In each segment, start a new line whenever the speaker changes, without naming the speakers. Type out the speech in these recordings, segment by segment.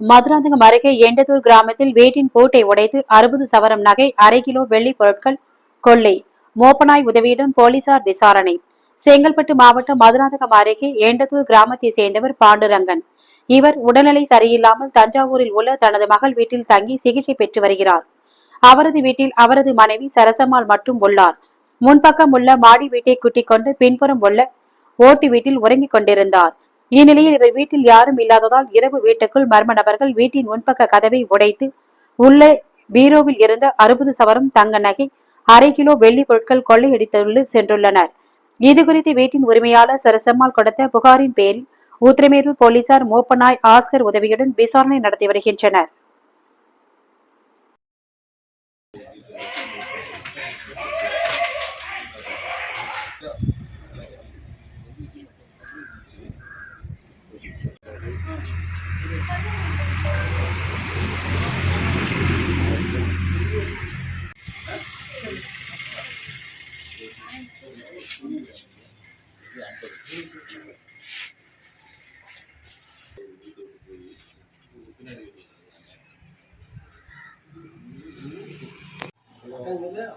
மதுராந்தகம் அருகே எண்டதூர் கிராமத்தில் வீட்டின் பூட்டை உடைத்து அறுபது சவரம் நகை அரை கிலோ வெள்ளி பொருட்கள் கொள்ளை. மோப்பனாய் உதவியுடன் போலீசார் விசாரணை. செங்கல்பட்டு மாவட்டம் மதுராந்தகம் அருகே எண்டதூர் கிராமத்தை சேர்ந்தவர் பாண்டுரங்கன். இவர் உடல்நிலை சரியில்லாமல் தஞ்சாவூரில் உள்ள தனது மகள் வீட்டில் தங்கி சிகிச்சை பெற்று வருகிறார். அவரது வீட்டில் அவரது மனைவி சரசம்மாள் மட்டும் உள்ளார். முன்பக்கம் உள்ள மாடி வீட்டை கூட்டிக் கொண்டு பின்புறம் உள்ள ஓட்டு வீட்டில் உறங்கிக் கொண்டிருந்தார். இந்நிலையில் இவர் வீட்டில் யாரும் இல்லாததால் இரவு வீட்டுக்குள் மர்ம நபர்கள் வீட்டின் முன்பக்க கதவை உடைத்து உள்ளே பீரோவில் இருந்த அறுபது சவரம் தங்க நகை அரை கிலோ வெள்ளி பொருட்கள் கொள்ளையடித்துள்ளு சென்றுள்ளனர். இதுகுறித்து வீட்டின் உரிமையாளர் சரசம்மாள் கொடுத்த புகாரின் பேரில் உத்திரமேரூர் போலீசார் மோப்பனாய் ஆஸ்கர் உதவியுடன் விசாரணை நடத்தி வருகின்றனர்.
Thank you.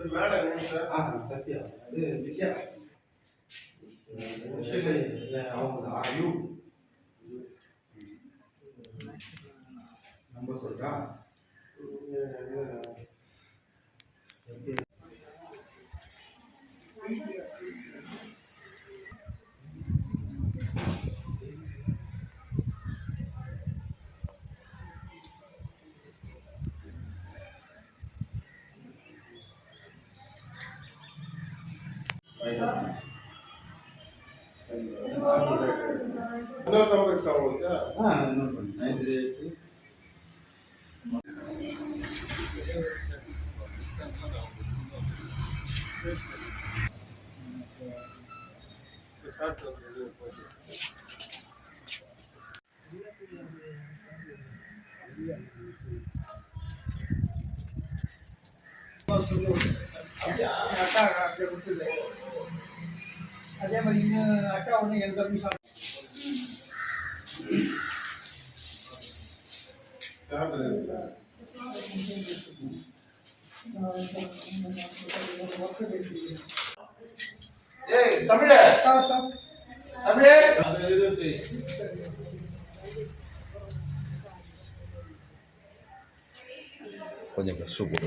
வந்துட்டு இருக்கு
ஆ சத்யா அது வித்யா அவங்க ஆயு சொல்றா? ನೋಡ್ಬನ್ನಿ ನೈನ್ ತ್ರೀ ಏಟ್ ಅದೇ ಆ
ಆಟ ಆಟ ಗೊತ್ತಿಲ್ಲ அதே மாதிரி இன்னும் அக்கா ஒன்று தம்பி சாப்பிட்டு.
ஏய் தமிழ.
Sir sir.
தமிழே.
கொஞ்சம் சூப்பர்